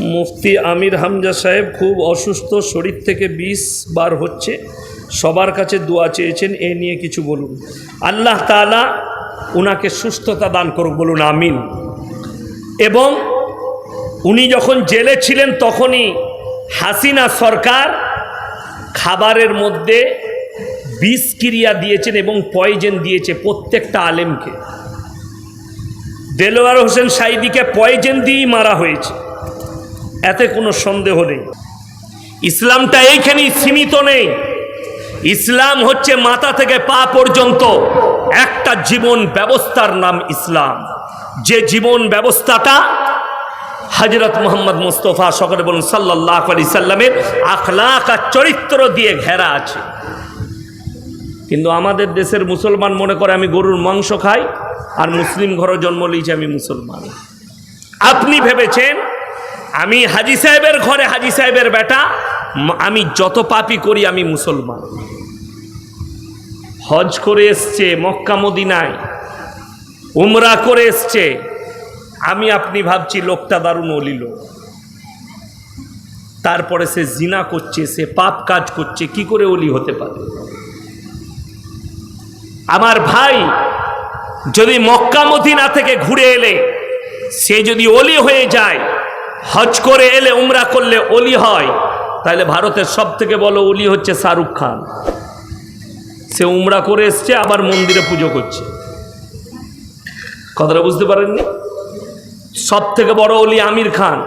মুফতি আমির হামজা সাহেব খুব অসুস্থ, শরীর থেকে বিষ বার হচ্ছে। সবার কাছে দোয়া চেয়েছেন, এ নিয়ে কিছু বলুন। আল্লাহ তাআলা উনাকে সুস্থতা দান করুক বলুন, আমিন। এবং উনি যখন জেলে ছিলেন তখনই হাসিনা সরকার খাবারের মধ্যে বিষ ক্রিয়া দিয়েছেন এবং পয়জেন দিয়েছে প্রত্যেকটা আলেমকে। দেলোয়ার হোসেন সাইদিকে পয়জেন দিয়েই মারা হয়েছে। এতে কোনো সন্দেহ নেই। ইসলামটা এইখানেই সীমিত নেই। ইসলাম হচ্ছে মাথা থেকে পা পর্যন্ত একটা জীবন ব্যবস্থার নাম ইসলাম। যে জীবন ব্যবস্থাটা হজরত মোহাম্মদ মুস্তফা সকলে বলুন সাল্লাহ আলি সাল্লামের আখলাক আর চরিত্র দিয়ে ঘেরা আছে। কিন্তু আমাদের দেশের মুসলমান মনে করে আমি গরুর মাংস খাই আর মুসলিম ঘরে জন্ম নিয়েছি আমি মুসলমান। আপনি ভেবেছেন আমি হাজি সাহেবের ঘরে হাজি সাহেবের বেটা আমি যত পাপি করি আমি মুসলমান। হজ করে এসছে, মক্কা মদিনায়। উমরা করে এসছে। আমি আপনি ভাবছি লোকটা দারুণ অলিল তারপরে সে জিনা করছে, সে পাপ কাজ করছে, কি করে অলি হতে পারে? আমার ভাই যদি মক্কা মদিনা থেকে ঘুরে এলে, সে যদি অলি হয়ে যায় হজ করে এলে উমরা করলে অলি হয়। তাহলে ভারতের সব থেকে বড় অলি হচ্ছে শাহরুখ খান। সে উমরা করে এসছে, আবার মন্দিরে পুজো করছে। কথাটা বুঝতে পারেননি? সব থেকে বড় অলি আমির খান।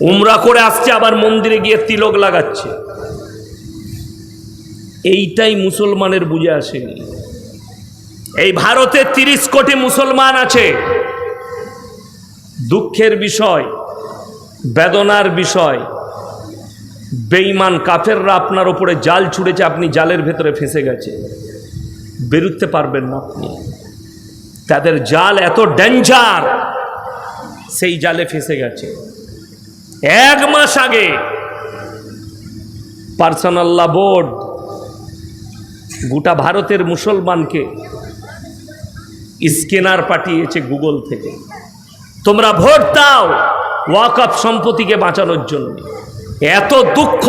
উমরা করে আসছে, আবার মন্দিরে গিয়ে তিলক লাগাচ্ছে। এইটাই মুসলমানের বুঝে আসেনি। এই ভারতে তিরিশ কোটি মুসলমান আছে। দুঃখের বিষয় বেদনার বিষয়। বেঈমান কাফেররা আপনার ওপরে জাল ছুড়েছে, আপনি জালের ভেতরে ফেসে গেছে। বেরুতে পারবেন না আপনি। তাদের জাল এত ডেঞ্জার, সেই জালে ফেসে গেছে। এক মাস আগে পার্সোনাল্লা বোর্ড গোটা ভারতের মুসলমানকে স্ক্যানার পাঠিয়েছে গুগল থেকে। তোমরা ভোট দাও। ওয়াকআপ সম্পত্তিকে বাঁচানোর জন্য। এত দুঃখ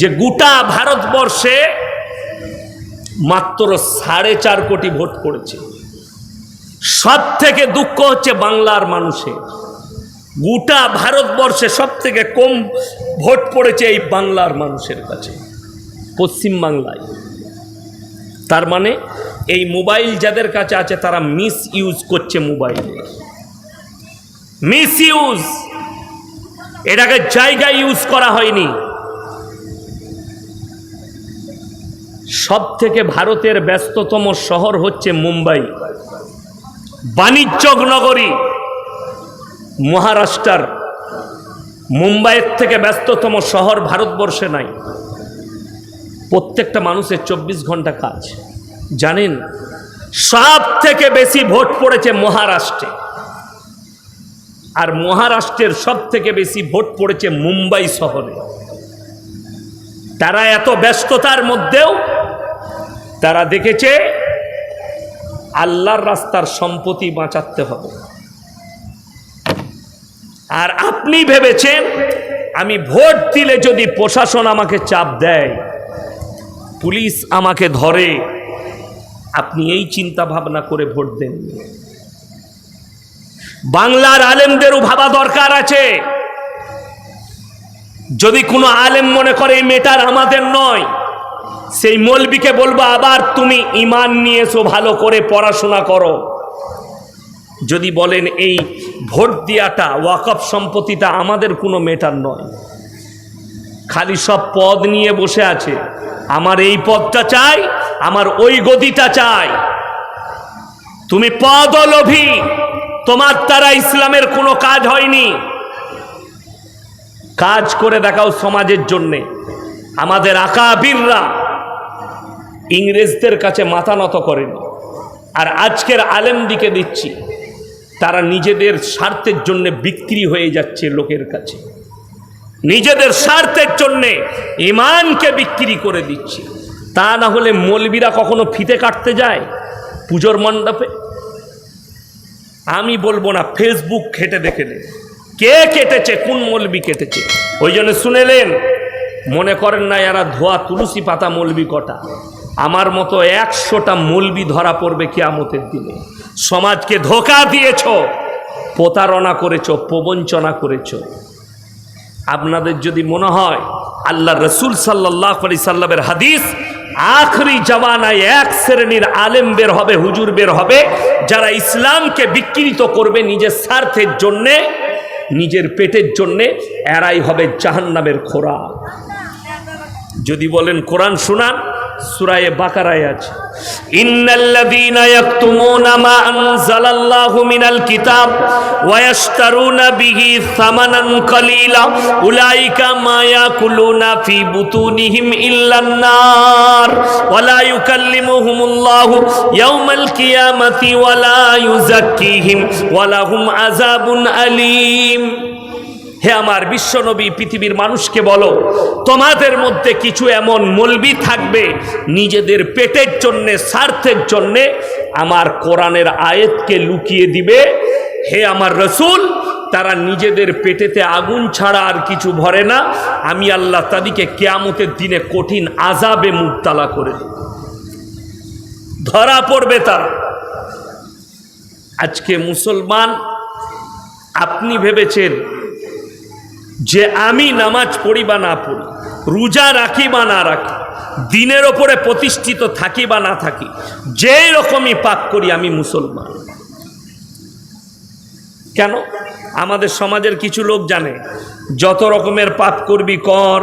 যে গোটা ভারতবর্ষে মাত্র সাড়ে চার কোটি ভোট পড়েছে সব থেকে দুঃখ হচ্ছে বাংলার মানুষের। গোটা ভারতবর্ষে সব থেকে কম ভোট পড়েছে এই বাংলার মানুষের কাছে, পশ্চিম বাংলায়। তার মানে এই মোবাইল যাদের কাছে আছে, তারা মিস ইউজ করছে মোবাইল। মিস ইউজ এটাকে জায়গায় ইউজ করা হয়নি। সব থেকে ভারতের ব্যস্ততম শহর হচ্ছে মুম্বাই। বাণিজ্যক নগরী, মহারাষ্ট্র। মুম্বাইয়ের থেকে ব্যস্ততম শহর ভারতবর্ষে নাই। প্রত্যেকটা মানুষের চব্বিশ ঘণ্টা কাজ। জানেন সব থেকে বেশি ভোট পড়েছে মহারাষ্ট্রে। আর মহারাষ্ট্রের সব থেকে বেশি ভোট পড়েছে মুম্বাই শহরে। তারা এত ব্যস্ততার মধ্যেও তারা দেখেছে আল্লাহর রাস্তার সম্পত্তি বাঁচাতে হবে। আর আপনি ভেবেছেন, আমি ভোট দিলে যদি প্রশাসন আমাকে চাপ দেয়, পুলিশ আমাকে ধরে, আপনি এই চিন্তা ভাবনা করে ভোট দেন বাংলার আলেমদেরও ভাবা দরকার আছে। যদি কোনো আলেম মনে করে এই মেটার আমাদের নয়, সেই মলবিকে বলব, আবার তুমি ইমান নিয়ে এসো, ভালো করে পড়াশোনা করো। যদি বলেন, এই ভোট দেওয়াটা ওয়াকফ সম্পত্তিটা আমাদের কোনো মেটার নয়। খালি সব পদ নিয়ে বসে আছে। আমার এই পদটা চাই, আমার ওই গদিটা চাই। তুমি পদ লোভী তোমার দ্বারা ইসলামের কোনো কাজ হয়নি। কাজ করে দেখাও সমাজের জন্যে। আমাদের আকাবিররা ইংরেজদের কাছে মাথা নত করেনি। আর আজকের আলেম দিকে দিচ্ছি তারা নিজেদের স্বার্থের জন্য বিক্রি হয়ে যাচ্ছে লোকের কাছে। নিজেদের স্বার্থের জন্যে ইমানকে বিক্রি করে দিচ্ছে। তা না হলে মলবিরা কখনো ফিতে কাটতে যায় পুজোর মণ্ডপে? আমি বলব না ফেসবুক খেটে দেখে নে। কে কেটেছে, কোন মলবি কেটেছে? ওই জন্য শুনেলেন মনে করেন না এরা ধোয়া তুলসী পাতা মলবি কটা। আমার মতো একশোটা মলবি ধরা পড়বে কেয়ামতের দিনে। সমাজকে ধোকা দিয়েছ, প্রতারণা করেছ, প্রবঞ্চনা করেছ। আপনাদের যদি মনে হয়, আল্লাহ রসুল সাল্লাহ আলি সাল্লামের হাদিস আখরি জামানায় এক শ্রেণির আলেম বের হবে, হুজুর বের হবে, যারা ইসলামকে বিকৃত করবে নিজের স্বার্থের জন্যে, নিজের পেটের জন্যে, এরাই হবে জাহান্নামের খোরা যদি বলেন কোরআন শুনান সুরায়ে বাকারায় আছে। ইন্নাল্লাযীনা ইয়াকতুমুনা মা আনজালাল্লাহু মিনাল কিতাব ওয়া ইয়াশতারুনা বিহি সামানান কালীলা, উলাইকা মা ইয়াকুলুনা ফি বুতুনিহিম ইল্লান নার ওয়া লা ইউকাল্লিমুহুমুল্লাহু ইয়াওমাল কিয়ামাতি ওয়া লা হে আমার বিশ্বনবী, পৃথিবীর মানুষকে বলো, তোমাদের মধ্যে কিছু এমন মলবি থাকবে নিজেদের পেটের জন্যে, স্বার্থের জন্যে আমার কোরআনের আয়েতকে লুকিয়ে দিবে? হে আমার রসুল, তারা নিজেদের পেটেতে আগুন ছাড়া আর কিছু ভরে না। আমি আল্লাহ তাদেরকে কেয়ামতের দিনে কঠিন আজাবে মুক্তালা করে দেব। ধরা পড়বে তারা। আজকে মুসলমান, আপনি ভেবেছেন যে আমি নামাজ পড়ি বা না পড়ি, রোজা রাখি বা না রাখি, দিনের ওপরে প্রতিষ্ঠিত থাকি বা না থাকি যে রকমই পাপ করি আমি মুসলমান। কেন? আমাদের সমাজের কিছু লোক জানে, যত রকমের পাপ করবি কর,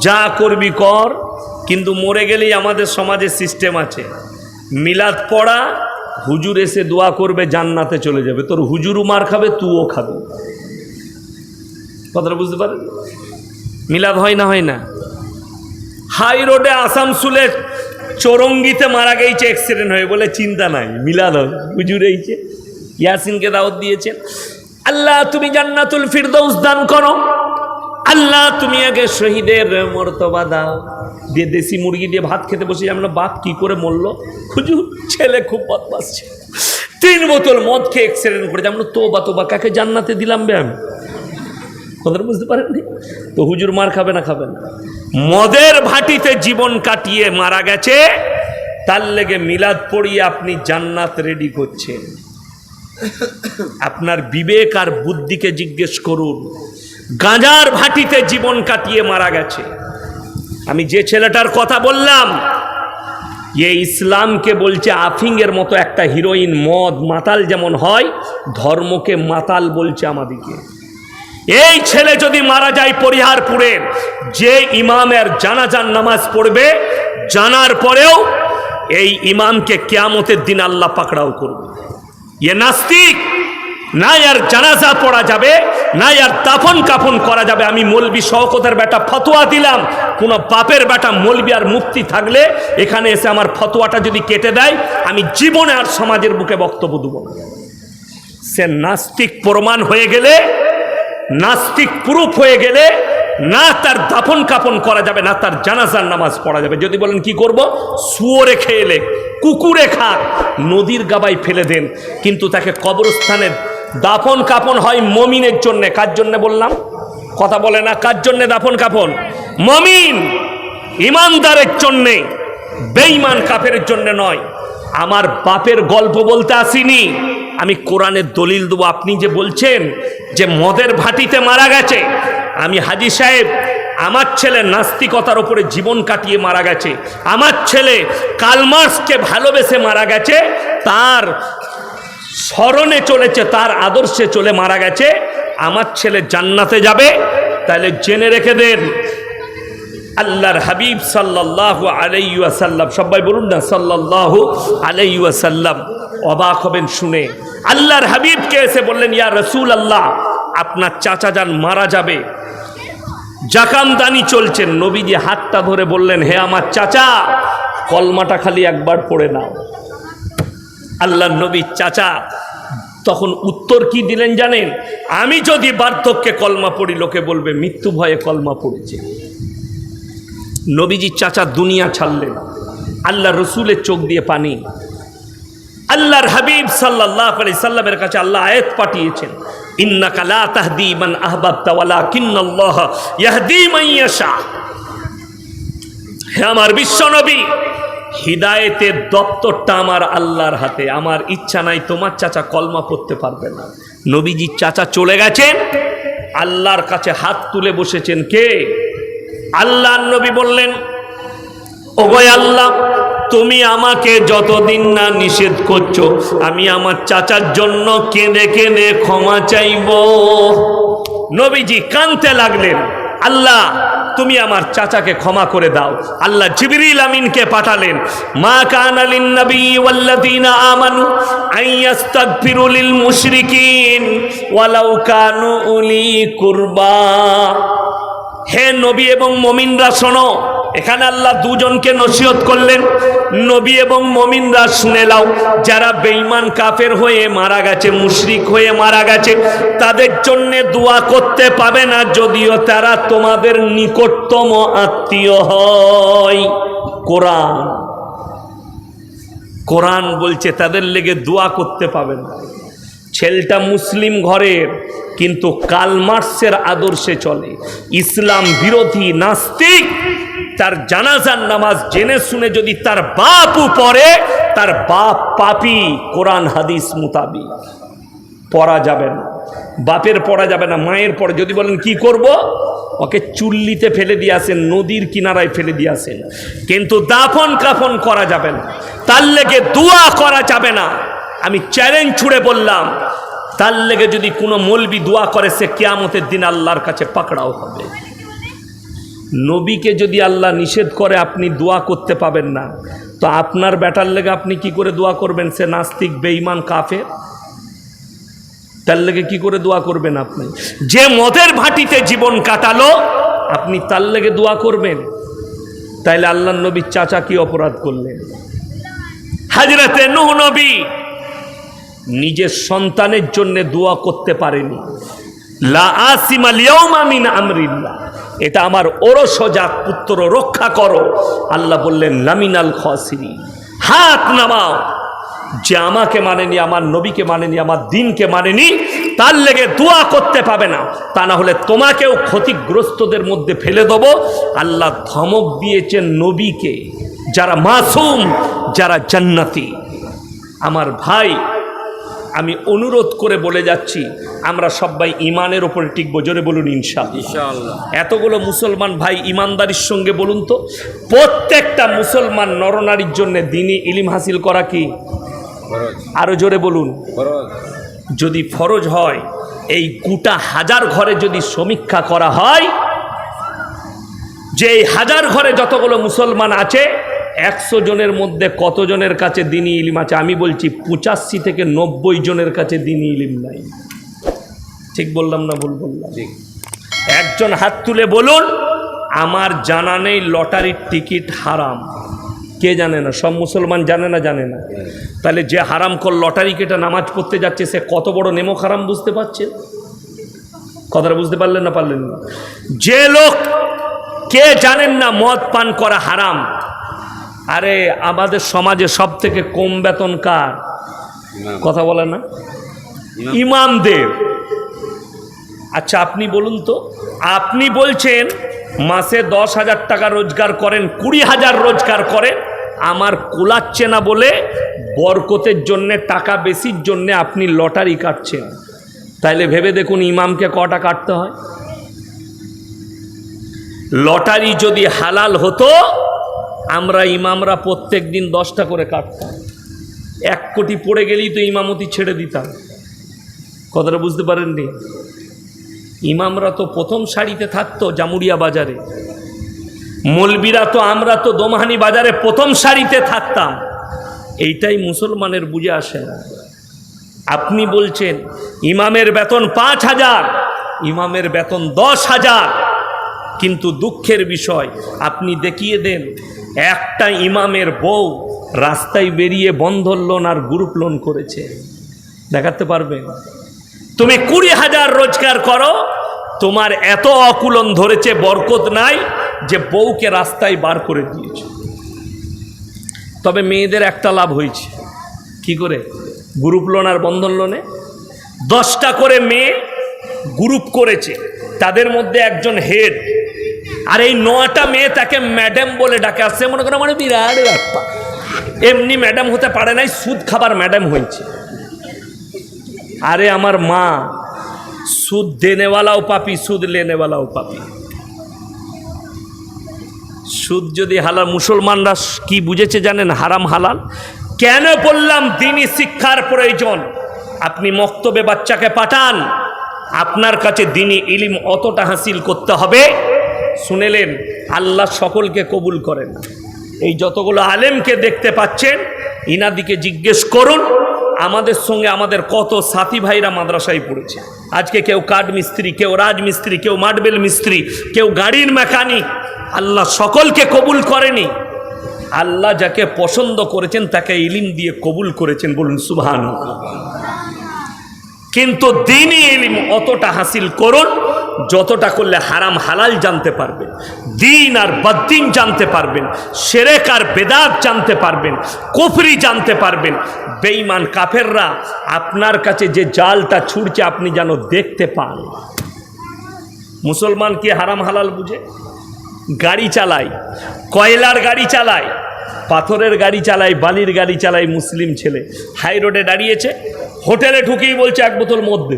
যা করবি কর, কিন্তু মরে গেলেই আমাদের সমাজে সিস্টেম আছে। মিলাদ পড়া, হুজুর এসে দোয়া করবে, জান্নাতে চলে যাবে। তোর হুজুরও মার খাবে তুও খাবে। কথাটা বুঝতে পারেন? মিলাদ হয় না হয় না? হাই রোডে আসামসুলে চরঙ্গিতে মারা গেছে অ্যাক্সিডেন্ট হয়ে বলে চিন্তা নাই, মিলাদ হয়। হুজুর এইছে ইয়াসিনকে দাওয়াত দিয়েছেন। আল্লাহ তুমি জান্নাতুল ফিরদৌস দান করো। আল্লাহ তুমি আগে শহীদের মর্তবা দাও। দিয়ে দেশি মুরগি দিয়ে ভাত খেতে বসে আমরা বাপ কি করে মরলো? হুজুর, ছেলে খুব বদমাস তিন বোতল মদ খেয়ে অ্যাক্সিডেন্ট করে আমরা তো বা কাকে জান্নাতে দিলাম বে আমি? কথাটা বুঝতে পারেননি? তো হুজুর মার খাবে না খাবে না। মদের ভাটিতে জীবন কাটিয়ে মারা গেছে, তার লেগে মিলাদ পড়িয়ে আপনি জান্নাত রেডি করছেন। আপনার বিবেক আর বুদ্ধিকে জিজ্ঞেস করুন, গাঁজার ভাটিতে জীবন কাটিয়ে মারা গেছে। আমি যে ছেলেটার কথা বললাম, এ ইসলামকে বলছে আফিংয়ের মতো একটা হিরোইন, মদ মাতাল যেমন হয়, ধর্মকে মাতাল বলছে আমাদিকে। এই ছেলে যদি মারা যায় পরিহারপুরে, যে ইমামের জানাজান নামাজ পড়বে, জানার পরেও এই ইমামকে কেয়ামতের দিন আল্লাহ পাকড়াও করবে। এ নাস্তিক, না আর জানাজা পড়া যাবে, না আর দাফন কাফন করা যাবে। আমি মলবি শওকতের বেটা ফতোয়া দিলাম, কোনো বাপের বেটা মলবি আর মুক্তি থাকলে এখানে এসে আমার ফতোয়াটা যদি কেটে দেয়, আমি জীবনে আর সমাজের বুকে বক্তব্য দেবো সে নাস্তিক প্রমাণ হয়ে গেলে নাস্তিক প্রুফ হয়ে গেলে না তার দাফন কাপন করা যাবে, না তার জানাজার নামাজ পড়া যাবে। যদি বলেন কি করব? শুয়োরে খেয়েলে কুকুরে খাক, নদীর গাবায় ফেলে দেন। কিন্তু তাকে কবরস্থানে দাফন কাপন হয় মমিনের জন্যে। কার জন্যে বললাম? কথা বলে না, কার জন্যে দাফন কাপন মমিন ইমানদারের জন্যে, বেঈমান কাপের জন্য নয়। আমার বাপের গল্প বলতে আসিনি। আমি কোরআনের দলিল দেবো। আপনি যে বলছেন যে মদের ভাটিতে মারা গেছে, আমি হাজি সাহেব, আমার ছেলে নাস্তিকতার ওপরে জীবন কাটিয়ে মারা গেছে, আমার ছেলে কালমার্সকে ভালোবেসে মারা গেছে, তার স্মরণে চলেছে, তার আদর্শে চলে মারা গেছে, আমার ছেলে জান্নাতে যাবে, তাহলে জেনে রেখে দেন। আল্লাহর হাবিব সাল্লাহ আলাইসাল্লাম সবাই বলুন না সাল্লাহ আলাইসাল্লাম অবাক হবেন শুনে। আল্লাহর হাবিবকে এসে বললেন, ইয়া রসুল আল্লাহ আপনার চাচা যান মারা যাবে। জাকামদানি চলছেন নবীজি হাতটা ধরে বললেন, হে আমার চাচা, কলমাটা খালি একবার পড়ে নাও। আল্লাহ নবী চাচা তখন উত্তর কি দিলেন জানেন? আমি যদি বার্ধক্যে কলমা পড়ি, লোকে বলবে, মৃত্যু ভয়ে কলমা পড়েছে। নবীজি চাচা দুনিয়া ছাড়লেন। আল্লাহ রসুলের চোখ দিয়ে পানি। আল্লাহর হাবিব সাল্লাহ আলি সাল্লামের কাছে আল্লাহ আয়াত পাঠিয়েছেন, ইন্নাকা লা তাহদি মান আহবাবতা ওয়ালাকিন্নাল্লাহ ইয়াহদি মান ইয়াশা। হে আমার বিশ্বনবী, হিদায়েতের দপ্তরটা আমার আল্লাহর হাতে, আমার ইচ্ছা নাই তোমার চাচা কলমা পড়তে পারবে না। নবীজির চাচা চলে গেছেন, আল্লাহর কাছে হাত তুলে বসেছেন কে? আল্লাহ নবী বললেন, ওগো আল্লাহ তুমি আমাকে যতদিন না নিষেধ করছ, আমি আমার চাচার জন্য কেঁদে কেঁদে ক্ষমা চাইব। নবীজি কানতে লাগলেন, আল্লাহ, তুমি আমার চাচাকে ক্ষমা করে দাও। আল্লাহ জিবরিল আমিনকে পাঠালেন, মা কানালিন নবী ওয়াল্লাযীনা আমানু আইয়াস্তাগফিরু লিল মুশরিকিন ওয়ালাউ কানু উলি কুরবা। হে নবী এবং মমিনরা শোনো, এখানে আল্লাহ দুজনকে নসিহত করলেন নবী এবং মমিনরা শুনে লাও যারা বেঈমান কাফের হয়ে মারা গেছে, মুশরিক হয়ে মারা গেছে, তাদের জন্যে দোয়া করতে পাবে না যদিও তারা তোমাদের নিকটতম আত্মীয় হয়। কোরআন। কোরআন বলছে তাদের লেগে দোয়া করতে পাবে না। ছেলেটা মুসলিম ঘরের, কিন্তু কালমার্সের আদর্শে চলে। ইসলাম বিরোধী, নাস্তিক। তার জানাজার নামাজ জেনে শুনে যদি তার বাপও পড়ে, তার বাপ পাপি, কোরআন, হাদিস মুতাবি পড়া যাবে না। বাপের পড়া যাবে না, মায়ের পড়ে। যদি বলেন, কি করব? ওকে চুল্লিতে ফেলে দিয়ে আসেন, নদীর কিনারায় ফেলে দিয়ে আসেন। কিন্তু দাফন কাফন করা যাবে না। তার লেগে দোয়া করা যাবে না। আমি চ্যালেঞ্জ ছুড়ে বললাম, তার লেগে যদি কোনো মলবি দোয়া করে, সে কেয়ামতের দিন আল্লাহর কাছে পাকড়াও হবে। নবীকে যদি আল্লাহ নিষেধ করে, আপনি দোয়া করতে পাবেন না। তো আপনার ব্যাটার লেগে আপনি কি করে দোয়া করবেন? সে নাস্তিক, বেঈমান, কাফের। তার লেগে কি করে দোয়া করবেন আপনি? যে মদের ভাটিতে জীবন কাটালো, আপনি তার লেগে দোয়া করবেন। তাইলে আল্লাহ নবীর চাচা কি অপরাধ করলেন? হাজরাতে নুহ নবী নিজের সন্তানের জন্য দোয়া করতে পারেনি। এটা আমার ওরস জাত পুত্র, রক্ষা করো। আল্লাহ বললেন, লামিনাল খসিরি হাত নামাও। যে আমাকে মানেনি, আমার নবীকে মানেনি, আমার দিনকে মানেনি, তার লেগে দোয়া করতে পাবে না। তা না হলে তোমাকেও ক্ষতিগ্রস্তদের মধ্যে ফেলে দেবো। আল্লাহ ধমক দিয়েছেন নবীকে, যারা মাসুম, যারা জান্নাতি। আমার ভাই আমি অনুরোধ করে বলে যাচ্ছি আমরা সবাই ইমানের ওপরে টিকবো জোরে বলুন ইনশাআল্লাহ। ইনশাআল্লাহ। এতগুলো মুসলমান ভাই ইমানদারির সঙ্গে বলুন তো প্রত্যেকটা মুসলমান নরনারীর জন্য দিনই ইলিম হাসিল করা কি? আরও জোরে বলুন। যদি ফরজ হয় এই গোটা হাজার ঘরে যদি সমীক্ষা করা হয় যে এই হাজার ঘরে যতগুলো মুসলমান আছে একশো জনের মধ্যে কতজনের কাছে দিনই ইলিম আছে? আমি বলছি পঁচাশি থেকে নব্বই জনের কাছে দিনই ইলিম নাই। ঠিক বললাম না ভুল বললাম? ঠিক। একজন হাত তুলে বলুন আমার জানা নেই লটারির টিকিট হারাম। কে জানে না? সব মুসলমান জানে না জানে না। তাহলে যে হারাম কর লটারি কেটে নামাজ পড়তে যাচ্ছে সে কত বড় নেমক হারাম বুঝতে পারছে? কথাটা বুঝতে পারলেন না পারলেন না? যে লোক কে জানেন না মদ পান করা হারাম? আরে আমাদের সমাজে সব থেকে কম বেতন কার? কথা বলে না? ইমাম। ইমামদের। আচ্ছা আপনি বলুন তো আপনি বলছেন মাসে দশ হাজার টাকা রোজগার করেন কুড়ি হাজার রোজগার করেন আমার কোলাচ্ছে না বলে বরকতের জন্যে টাকা বেশির জন্যে আপনি লটারি কাটছেন। তাইলে ভেবে দেখুন ইমামকে কটা কাটতে হয়। লটারি যদি হালাল হতো আমরা ইমামরা প্রত্যেক দিন দশটা করে কাটতাম। এক কোটি পড়ে গেলেই তো ইমামতি ছেড়ে দিতাম। কথাটা বুঝতে পারেননি? ইমামরা তো প্রথম সারিতে থাকতো জামুরিয়া বাজারে। মলবিরা তো, আমরা তো দোমাহানি বাজারে প্রথম সারিতে থাকতাম। এইটাই মুসলমানের বুঝে আসে না। আপনি বলছেন, ইমামের বেতন পাঁচ হাজার, ইমামের বেতন দশ হাজার। কিন্তু দুঃখের বিষয়, আপনি দেখিয়ে দেন একটা ইমামের বউ রাস্তায় বেরিয়ে বন্ধন লোন আর গ্রুপ লোন করেছে। দেখাতে পারবেন তুমি কুড়ি হাজার রোজগার করো, তোমার এত অকুলন ধরেছে, বরকত নাই যে বউকে রাস্তায় বার করে দিয়েছে। তবে মেয়েদের একটা লাভ হয়েছে। কি করে? গ্রুপ লোন আর বন্ধন লোনে দশটা করে মেয়ে গ্রুপ করেছে। তাদের মধ্যে একজন হেড আর এই নটা মেয়ে তাকে ম্যাডাম বলে ডাকে। আসছে মনে করো মানে বিরাট ব্যাপার। এমনি ম্যাডাম হতে পারে নাই, সুদ খাবার ম্যাডাম হয়েছে। আরে আমার মা, সুদ দেনেওয়ালাও পাপি, সুদ লেনেওয়ালাও পাপি। সুদ যদি হালাল, মুসলমানরা কি বুঝেছে জানেন? হারাম, হালাল? কেন বললাম দিনই শিক্ষার প্রয়োজন? আপনি মক্তবে বাচ্চাকে পাঠান। আপনার কাছে দিনই ইলিম অতটা হাসিল করতে হবে। শুনেলেন, আল্লাহ সকলকে কবুল করেন। এই যতগুলো আলেমকে দেখতে পাচ্ছেন, ইনাদিকে জিজ্ঞেস করুন, আমাদের সঙ্গে আমাদের কত সাথী ভাইরা মাদ্রাসায় পড়েছে। আজকে কেউ কাঠ মিস্ত্রি, কেউ রাজমিস্ত্রি কেউ মার্বেল মিস্ত্রি, কেউ গাড়ির মেকানিক, আল্লাহ সকলকে কবুল করেনি। আল্লাহ যাকে পছন্দ করেছেন, তাকে ইলিম দিয়ে কবুল করেছেন বলুন সুবহান কিন্তু দিনই ইলিম অতটা হাসিল করুন যতটা করলে হারাম হালাল জানতে পারবেন, দিন আর বদ্দিন জানতে পারবেন, সেরেক আর বেদাত জানতে পারবেন, কুফরি জানতে পারবেন। বেঈমান কাফেররা আপনার কাছে যে জালটা ছুড়ছে আপনি যেন দেখতে পান। মুসলমান কি হারাম হালাল বুঝে? গাড়ি চালায়, কয়লার গাড়ি চালায়, পাথরের গাড়ি চালায়, বালির গাড়ি চালায় মুসলিম ছেলে। হাই রোডে দাঁড়িয়েছে, হোটেলে ঢুকেই বলছে, এক বোতল মধ্যে